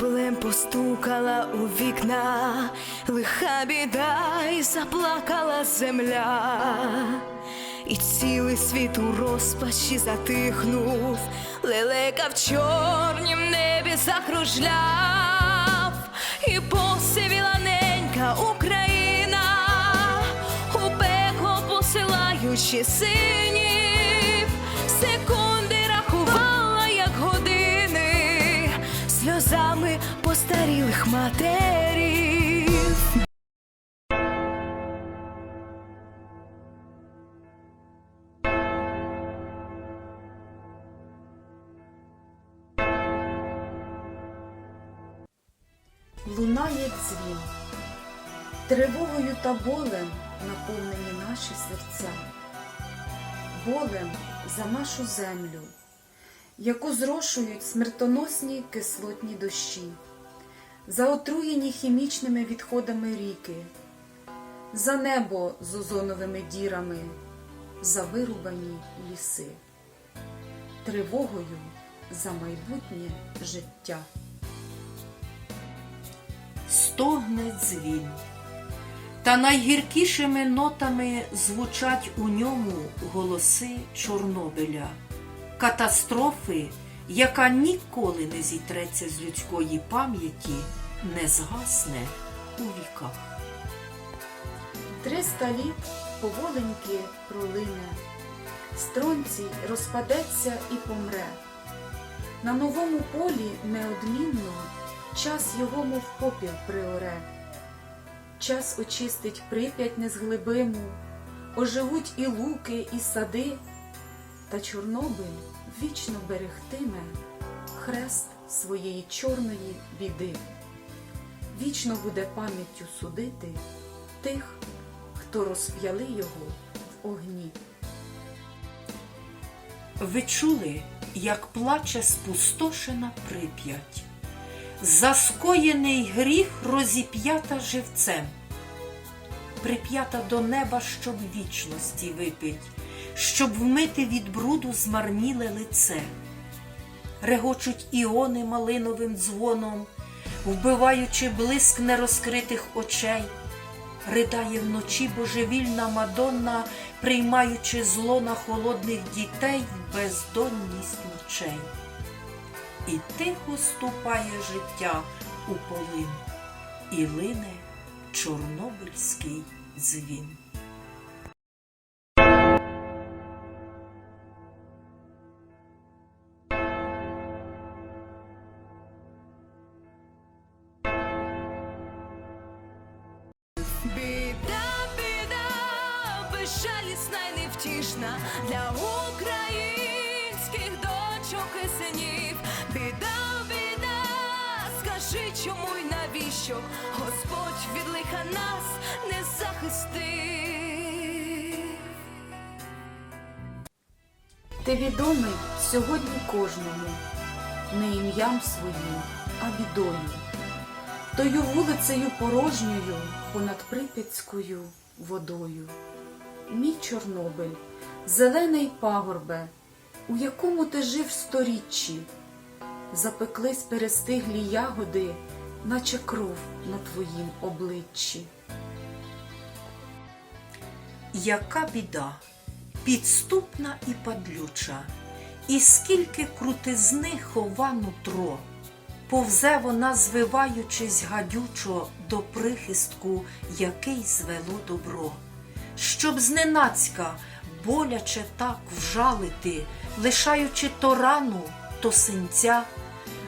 Щеблем постукала у вікна, лиха біда й заплакала земля, і цілий світ у розпачі затихнув, лелека в чорнім небі закружляв, і посивіла ненька Україна, у пекло посилаючи синів, постарілих матерів. Лунає дзвін, тривогою та болем наповнені наші серця, болем за нашу землю, яку зрошують смертоносні кислотні дощі, за отруєні хімічними відходами ріки, за небо з озоновими дірами, за вирубані ліси, тривогою за майбутнє життя. стогне дзвін. Та найгіркішими нотами звучать у ньому голоси Чорнобиля, катастрофи, яка ніколи не зітреться з людської пам'яті, не згасне у віках. Триста літ поволеньки пролине, стронцій розпадеться і помре. На новому полі неодмінно час його, мов попіл приоре. Час очистить прип'ять незглибиму, оживуть і луки, і сади, та Чорнобиль вічно берегтиме хрест своєї чорної біди. Вічно буде пам'яттю судити тих, хто розп'яли його в огні. Ви чули, як плаче спустошена прип'ять, заскоєний гріх розіп'ята живцем, прип'ята до неба, щоб вічності випить, щоб вмити від бруду змарніле лице. Регочуть іони малиновим дзвоном, вбиваючи блиск нерозкритих очей. Ридає вночі божевільна Мадонна, приймаючи зло на холодних дітей бездонність ночей. І тихо ступає життя у полин, і лине чорнобильський дзвін. Скажи чому й навіщо Господь від лиха нас не захистив. Ти відомий сьогодні кожному, не ім'ям своїм, а бідою, тою вулицею порожньою понад Прип'ятською водою. Мій Чорнобиль, зелений пагорбе, у якому ти жив сторіччі, запеклись перестиглі ягоди, наче кров на твоїм обличчі. Яка біда, підступна і падлюча, і скільки крутизни хова нутро, повзе вона, звиваючись гадючо до прихистку, який звело добро, щоб зненацька боляче так вжалити, лишаючи то рану, то синця,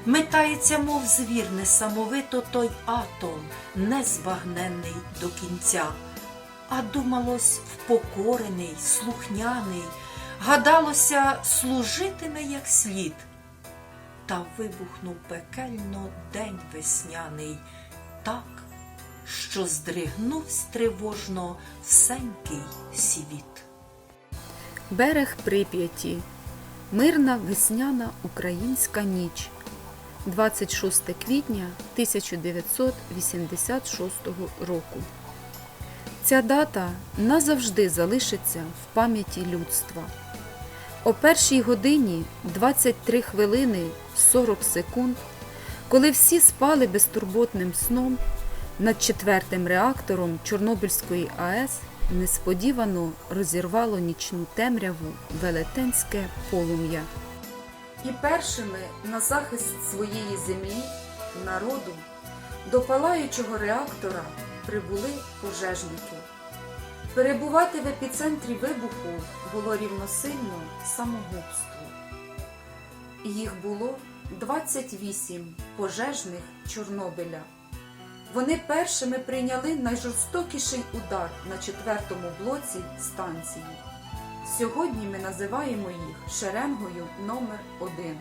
метається, мов звір, несамовито той атом, незбагненний до кінця а думалось впокорений, слухняний, гадалося, служитиме як слід. Та вибухнув пекельно день весняний, так, що здригнувсь тривожно всенький світ. Берег Прип'яті. Мирна весняна українська ніч. 26 квітня 1986 року. Ця дата назавжди залишиться в пам'яті людства. О першій годині 23 хвилини 40 секунд Коли всі спали безтурботним сном, над четвертим реактором Чорнобильської АЕС несподівано розірвало нічну темряву велетенське полум'я. І першими на захист своєї землі, народу, до палаючого реактора прибули пожежники. Перебувати в епіцентрі вибуху було рівносильно самогубству. Їх було 28 пожежних Чорнобиля. Вони першими прийняли найжорстокіший удар на четвертому блоці станції. Сьогодні ми називаємо їх шеренгою номер 1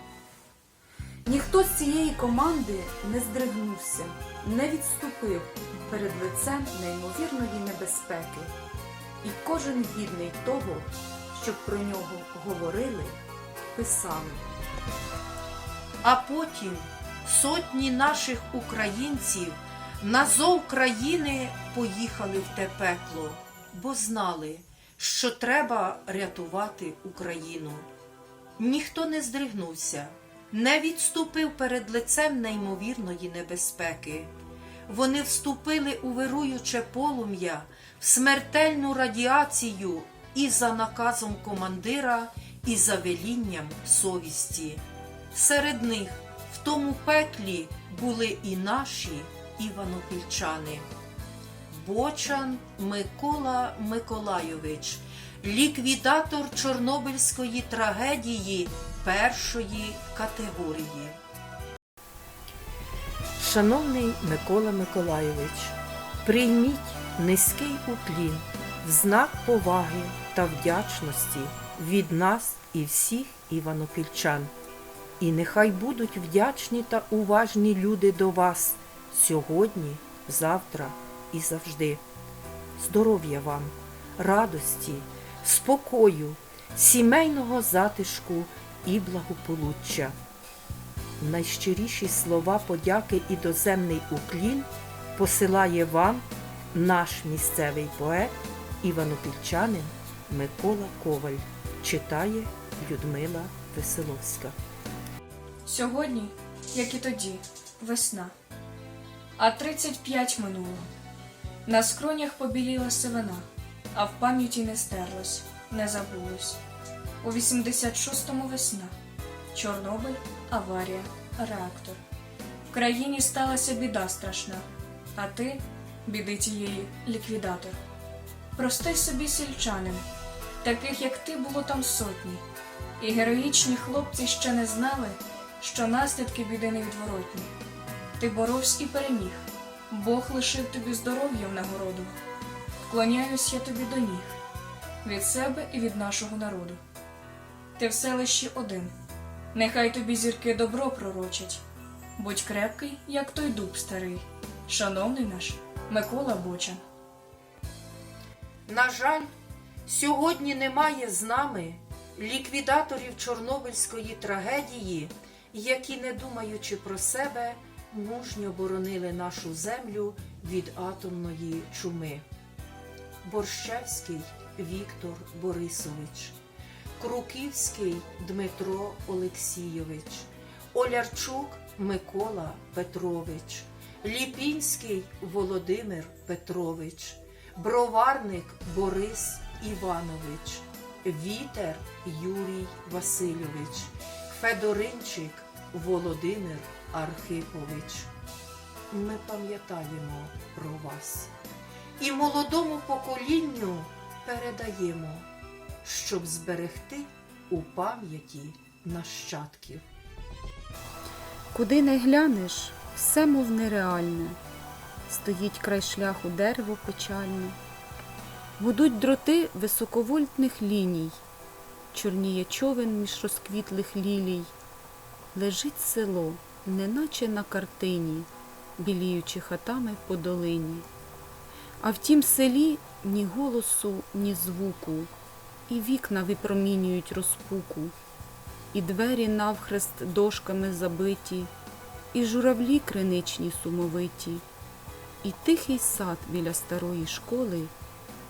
Ніхто з цієї команди не здригнувся, не відступив перед лицем неймовірної небезпеки, і кожен гідний того, щоб про нього говорили, писали. А потім сотні наших українців на зов країни поїхали в те пекло, бо знали, що треба рятувати Україну. Ніхто не здригнувся, не відступив перед лицем неймовірної небезпеки. Вони вступили у вируюче полум'я, в смертельну радіацію і за наказом командира, і за велінням совісті. Серед них в тому пеклі були і наші іванопільчани. Бочан Микола Миколайович, ліквідатор Чорнобильської трагедії першої категорії. Шановний Микола Миколайович, прийміть низький уклін в знак поваги та вдячності від нас і всіх іванопільчан. І нехай будуть вдячні та уважні люди до вас сьогодні, завтра і завжди. Здоров'я вам, радості, спокою, сімейного затишку і благополуччя. Найщиріші слова подяки і доземний уклін посилає вам наш місцевий поет іванопільчанин Микола Коваль. Читає Людмила Веселовська. Сьогодні, як і тоді, весна. А 35 минуло. На скронях побіліла сивина, а в пам'яті не стерлось, не забулось. У 86-му весна. Чорнобиль, аварія, реактор. В країні сталася біда страшна, а ти, біди тієї, ліквідатор. Простий собі сільчанин, таких як ти було там сотні, і героїчні хлопці ще не знали, що наслідки біди невідворотні. Ти боровсь і переміг, Бог лишив тобі здоров'я в нагороду. Вклоняюсь я тобі до ніг, від себе і від нашого народу. Ти в селищі один, нехай тобі зірки добро пророчать. Будь крепкий, як той дуб старий, шановний наш Микола Бочан. На жаль, сьогодні немає з нами ліквідаторів Чорнобильської трагедії, які, не думаючи про себе, мужньо боронили нашу землю від атомної чуми. Борщевський Віктор Борисович, Круківський Дмитро Олексійович, Олярчук Микола Петрович, Ліпінський Володимир Петрович, Броварник Борис Іванович, Вітер Юрій Васильович, Федоринчик Володимир Архипович. Ми пам'ятаємо про вас і молодому поколінню передаємо, щоб зберегти у пам'яті нащадків. Куди не глянеш, все мов нереальне. Стоїть край шляху дерево печальне. Гудуть дроти високовольтних ліній, чорніє човен між розквітлих лілій. Лежить село, неначе на картині, біліючи хатами по долині. А в тім селі ні голосу, ні звуку, і вікна випромінюють розпуку, і двері навхрест дошками забиті, і журавлі криничні сумовиті, і тихий сад біля старої школи,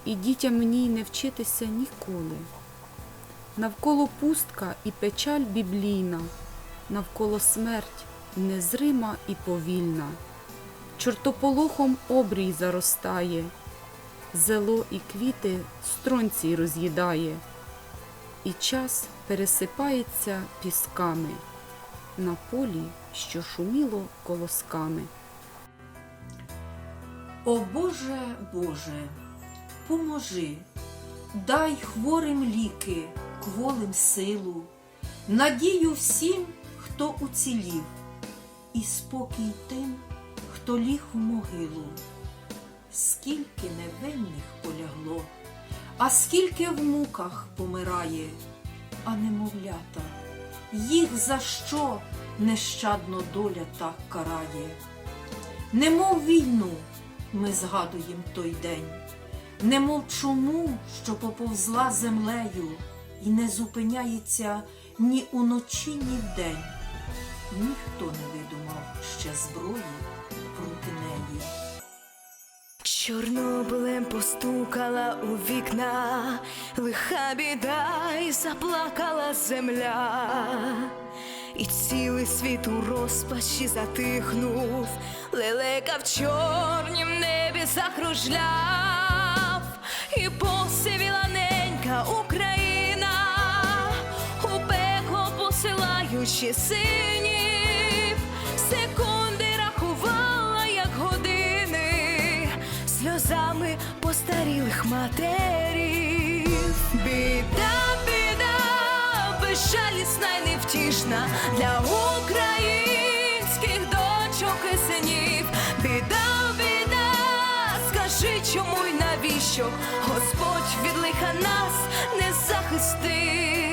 і дітям в ній не вчитися ніколи. Навколо пустка і печаль біблійна, навколо смерть незрима і повільна. Чортополохом обрій заростає, зело і квіти стронці роз'їдає, і час пересипається пісками на полі, що шуміло колосками. О Боже, Боже, поможи, дай хворим ліки, кволим силу, надію всім, хто уцілів, і спокій тим, хто ліг в могилу. Скільки невинних полягло, а скільки в муках помирає, а немовлята, їх за що нещадно доля так карає. Немов війну ми згадуєм той день, немов чому, що поповзла землею, і не зупиняється ні уночі, ні вдень. Ніхто не видумав ще зброї проти неї. Чорнобилем постукала у вікна, лиха біда й заплакала земля, і цілий світ у розпачі затихнув, лелека в чорнім небі закружляв, посилаючи синів, секунди рахувала, як години, сльозами постарілих матерів. Біда, біда, безжалісна й невтішна для українських дочок і синів. Біда, біда, скажи, чому й навіщо Господь від лиха нас не захистив.